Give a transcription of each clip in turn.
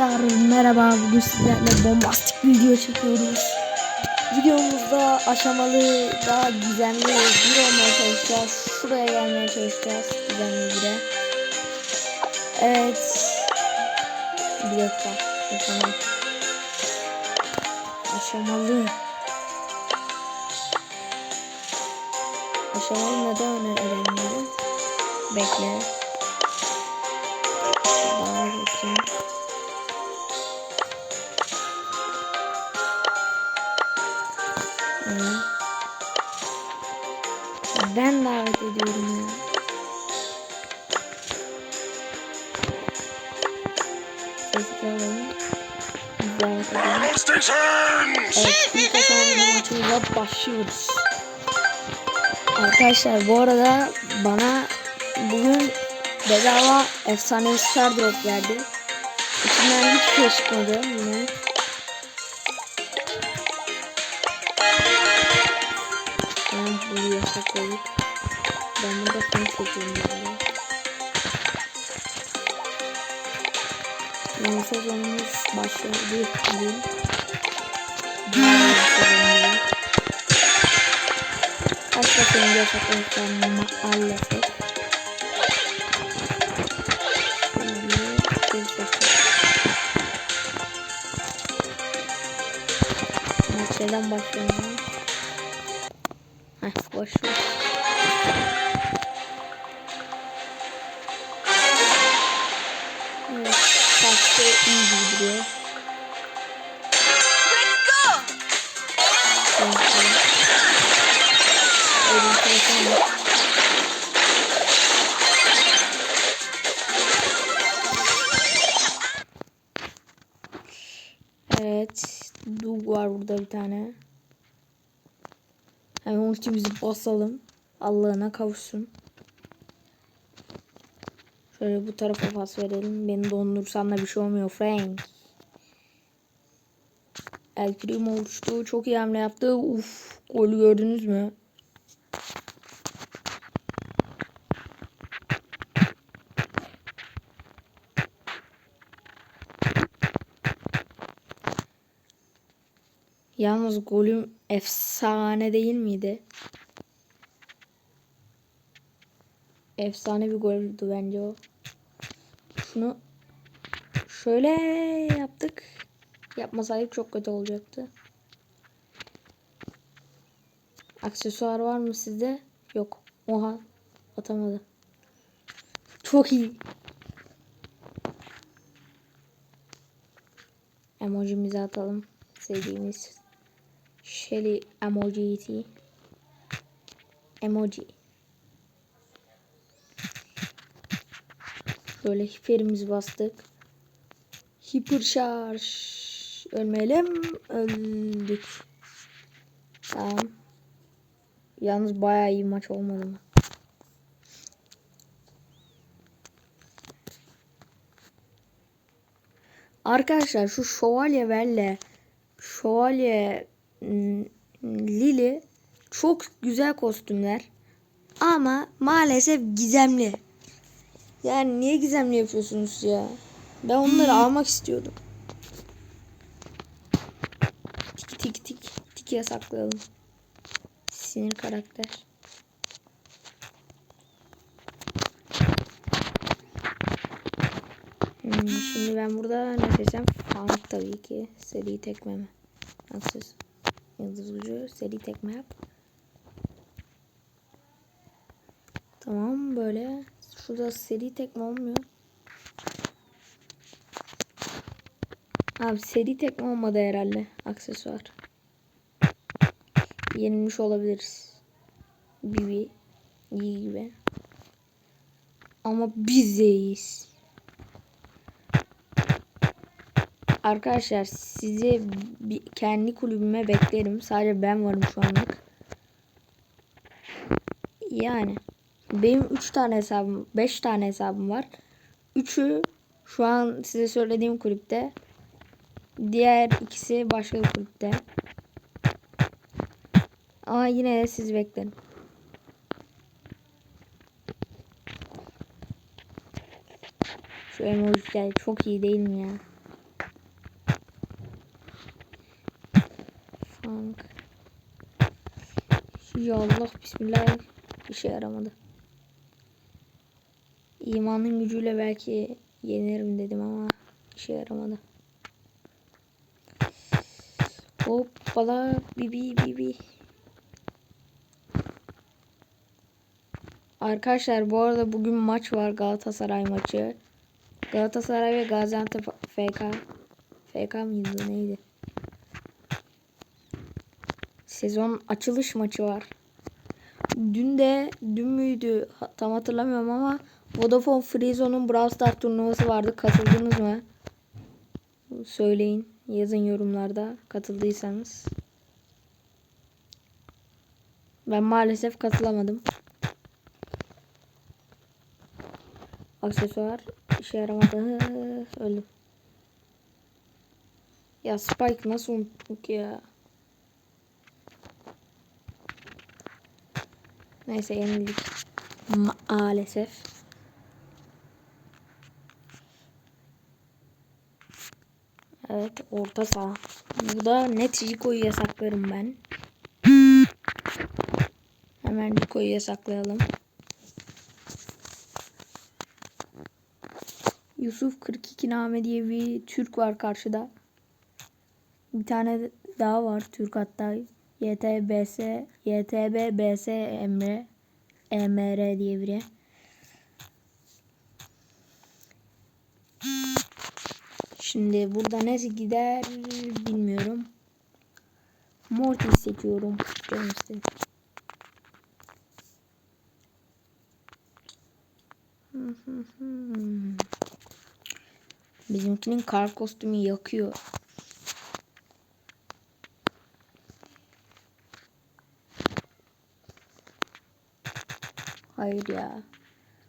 Arkadaşlar merhaba bugün sizlerle bombastik video çekiyoruz. Videomuzda aşamalı daha gizemli bir olmaya çalışacağız. Şuraya gelmeye çalışacağız gizemli bire. Evet. Bir dakika. Aşamalı. Aşamalı. Aşamalı neden önemli? Bekle. Daha bakayım. Ben davet ediyorum ya. Sesli alalım. Davet edelim. Evet, ilk maçımıza başlıyoruz. Arkadaşlar bu arada bana bugün bedava efsane star drop geldi. İçinden hiç şey çıkmadı yine. Bunu yasaklayıp ben burada fan çekiyorum yani. Yeni sezonumuz başladı sezonumuz. Kaç bakayım yasaklamışlar maalesef. Maçlardan başlayalım. Tamam, tamam. Öyle bir telefon yok. Evet. Dug var burada bir tane. Hemen ultimizi basalım. Allah'ına kavuşsun. Şöyle bu tarafa pas verelim. Beni dondursan da bir şey olmuyor Frank. El Primo uçtu. Çok iyi hamle yaptı. Uf. Golü gördünüz mü? Yalnız golüm efsane değil miydi? Efsane bir goldü bence o. Şunu şöyle yaptık. Yapmasaydık çok kötü olacaktı. Aksesuar var mı sizde? Yok. Oha. Atamadı. Çok iyi. Emojimizi atalım. Sevdiğimiz Shelly emoji. Emoji. Şöyle hiperimizi bastık. Hiper şarj. Ölmeyelim. Öldük. Tamam. Yalnız bayağı iyi maç olmadı mı? Arkadaşlar şu şövalye verle şövalye Lili çok güzel kostümler. Ama maalesef gizemli. Yani niye gizemli yapıyorsunuz ya? Ben onları almak istiyordum. Tik tik tik tik yasaklayalım. Sinir karakter. Hmm, şimdi ben burada ne seçeceğim? Funk tabii ki. Seri tekme mi? Haksız. Yıldız ucu seri tekme yap. Tamam böyle. Şurada seri tekme olmuyor. Abi seri tekme olmadı herhalde. Aksesuar. Yenilmiş olabiliriz. Bibi. iyi gibi. Ama biz de iyiyiz. Arkadaşlar sizi bir, kendi kulübüme beklerim. Sadece ben varım şu anlık. Yani benim 3 tane hesabım, 5 tane hesabım var. 3'ü şu an size söylediğim kulüpte. Diğer ikisi başka bir kulüpte. Ama yine de siz beklerim. Şu emojiler çok iyi değil mi ya? Ya Allah bismillah işe yaramadı. İmanın gücüyle belki yenirim dedim ama işe yaramadı. Hoppala bibi bibi. Arkadaşlar bu arada bugün maç var Galatasaray maçı. Galatasaray ve Gaziantep FK. FK mıydı neydi? Sezon açılış maçı var. Dün de dün müydü tam hatırlamıyorum ama Vodafone Freezone'un Brawl Stars turnuvası vardı. Katıldınız mı? Söyleyin. Yazın yorumlarda katıldıysanız. Ben maalesef katılamadım. Aksesuar işe yaramadı. Öldüm. Ya Spike nasıl unuttuk ya? Neyse yenildik. Maalesef. Evet orta saha. Burada net Rico'yu yasaklarım ben. Hemen Rico'yu yasaklayalım. Yusuf 42 Name diye bir Türk var karşıda. Bir tane daha var Türk hatta. YTBS, YTBBS Emre. EMR diye biri. Şimdi burada ne gider bilmiyorum. Morty seçiyorum. Hı. Bizimkinin kar kostümü yakıyor. Hayır ya.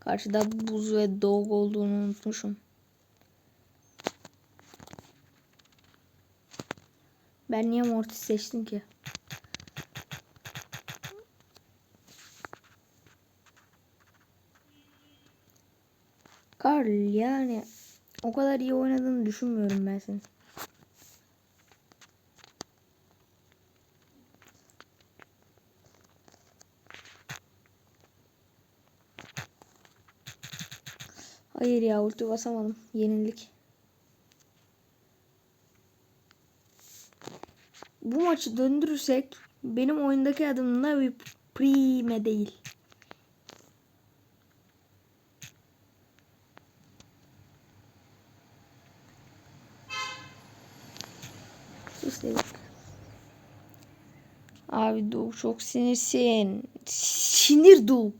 Karşıda buz ve dog olduğunu unutmuşum. Ben niye Mortis seçtim ki? Karl yani o kadar iyi oynadığını düşünmüyorum ben senin. Hayır ya ulti basamadım. Yenildik. Bu maçı döndürürsek benim oyundaki adımla bir prime değil. Sus dedik. Abi Doğu çok sinirsin. Sinir Doğu.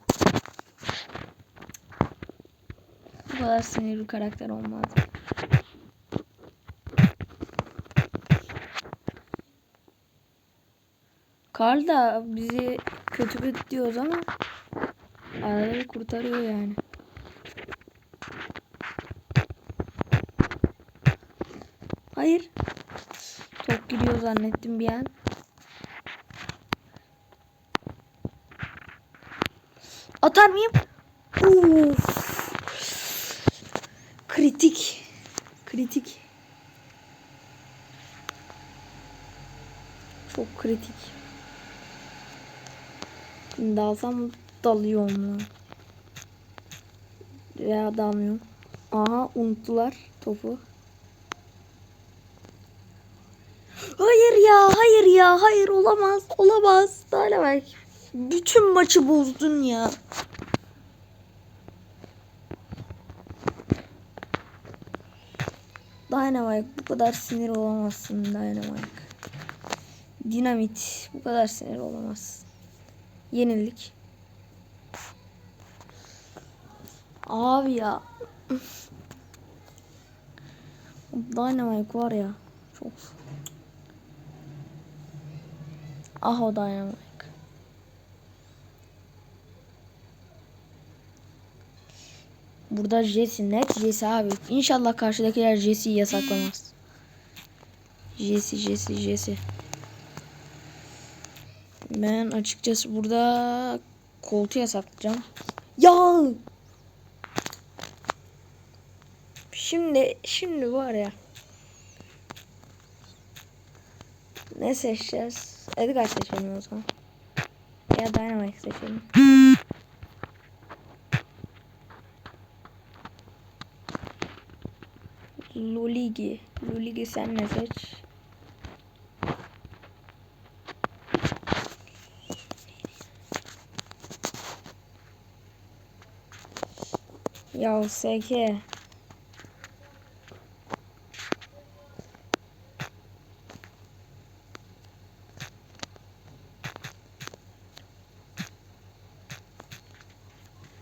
Bu kadar sinir bir karakter olmaz. Karl da bizi kötü kötü diyoruz ama arada bir kurtarıyor yani. Hayır. Top gidiyor zannettim bir an. Atar mıyım? Uf. Kritik. Kritik. Çok kritik. Dalsam dalıyorum mu? Veya dalmıyorum. Aha unuttular topu. Hayır ya, hayır ya, hayır olamaz, olamaz. Dynamite. Bütün maçı bozdun ya. Dynamite bu kadar sinir olamazsın Dynamite. Dinamit bu kadar sinir olamazsın. Yenildik. Abi ya. Dynamite var ya. Çok. Ah o Dynamite. Burada Jesse net Jesse abi. İnşallah karşıdakiler Jesse'yi yasaklamaz. Jesse Jesse Jesse. Ben açıkçası burada koltuğu yasaklayacağım. Ya! Şimdi şimdi var ya. Ne seçeceğiz? Edgar seçelim o zaman. Ya Dynamite seçelim. Luligi. Luligi sen ne seç? Ya SK.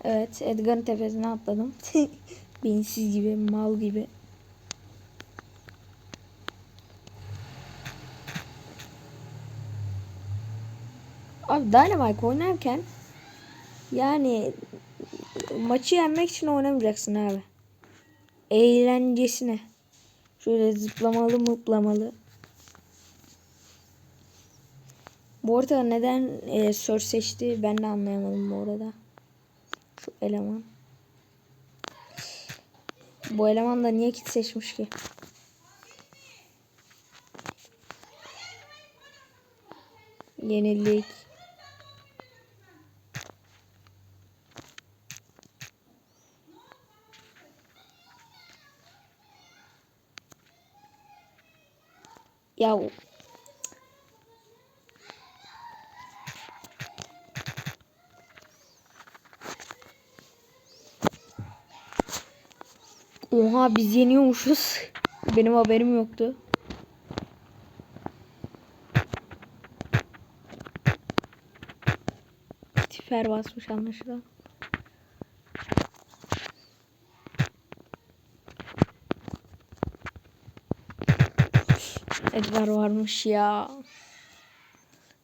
Evet Edgar'ın tepesine atladım. Beyinsiz gibi mal gibi. Abi Dynamite oynarken yani maçı yenmek için oynamayacaksın abi. Eğlencesine. Şöyle zıplamalı mıplamalı. Bu arada neden e, Sör seçti ben de anlayamadım bu arada. Şu eleman. Bu eleman da niye kit seçmiş ki? Yenilik. Ya Oha biz yeniyormuşuz. Benim haberim yoktu. Tifer basmış anlaşılan. Edgar varmış ya.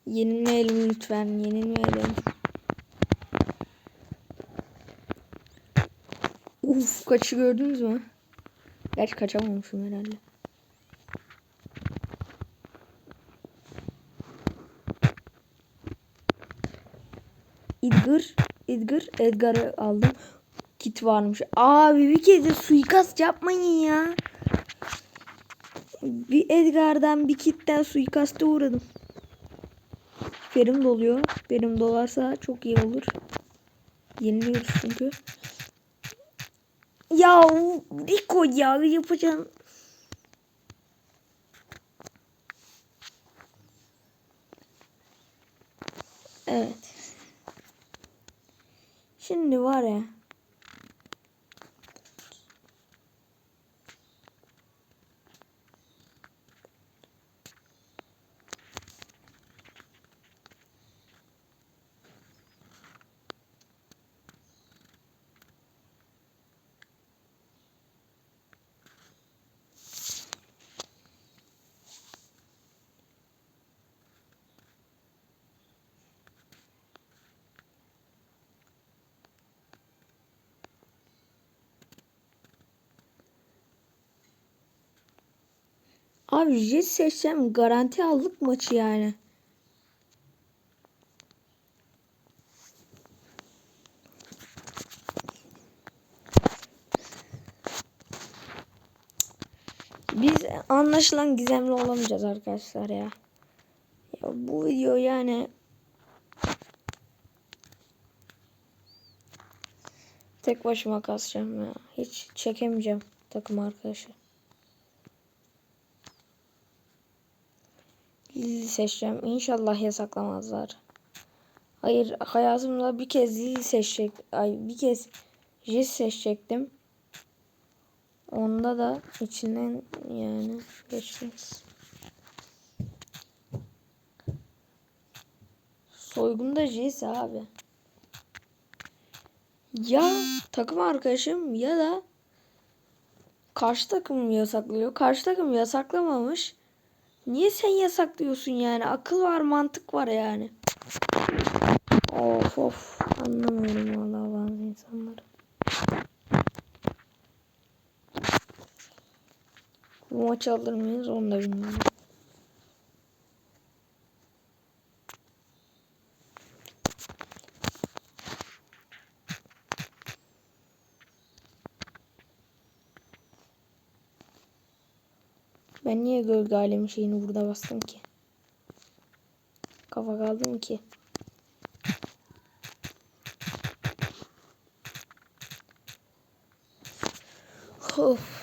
Yenilmeyelim lütfen. Yenilmeyelim. Uf kaçı gördünüz mü? Gerçi kaçamamışım herhalde. Edgar, Edgar, Edgar'ı aldım. Kit varmış. Abi bir kez de suikast yapmayın ya. Bir Edgar'dan bir kitten suikasta uğradım. Ferim doluyor. Ferim dolarsa çok iyi olur. Yeniliyoruz çünkü. Ya Rico ya yapacağım. Evet. Şimdi var ya. Abi jet seçsem garanti aldık maçı yani. Biz anlaşılan gizemli olamayacağız arkadaşlar ya. Ya bu video yani tek başıma kasacağım ya. Hiç çekemeyeceğim takım arkadaşı. Lili seçeceğim. İnşallah yasaklamazlar. Hayır hayatımda bir kez Lili seçecek. Ay bir kez Jess seçecektim. Onda da içinden yani geçtiniz. Soygunda Jess abi. Ya takım arkadaşım ya da karşı takım yasaklıyor. Karşı takım yasaklamamış. Niye sen yasaklıyorsun yani? Akıl var, mantık var yani. Of of. Anlamıyorum vallahi bazı insanları. Bu maçı alır mıyız onu da bilmiyorum. Ben niye gölge alemi şeyini burada bastım ki? Kafa kaldım ki. Of.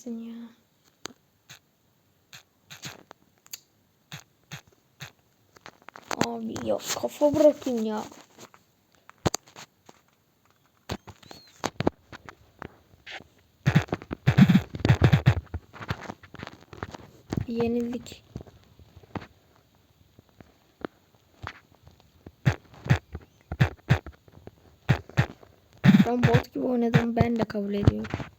Neredesin ya? Abi ya kafa bırakın ya. Yenildik. Ben bot gibi oynadım ben de kabul ediyorum.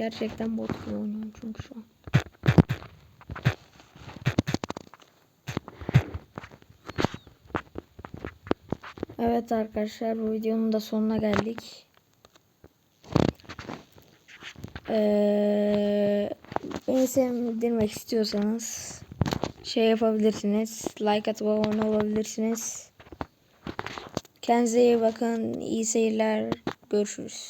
Gerçekten bot gibi oynuyorum çünkü şu an. Evet arkadaşlar bu videonun da sonuna geldik. Ee, beni istiyorsanız şey yapabilirsiniz. Like atıp abone olabilirsiniz. Kendinize iyi bakın. İyi seyirler. Görüşürüz.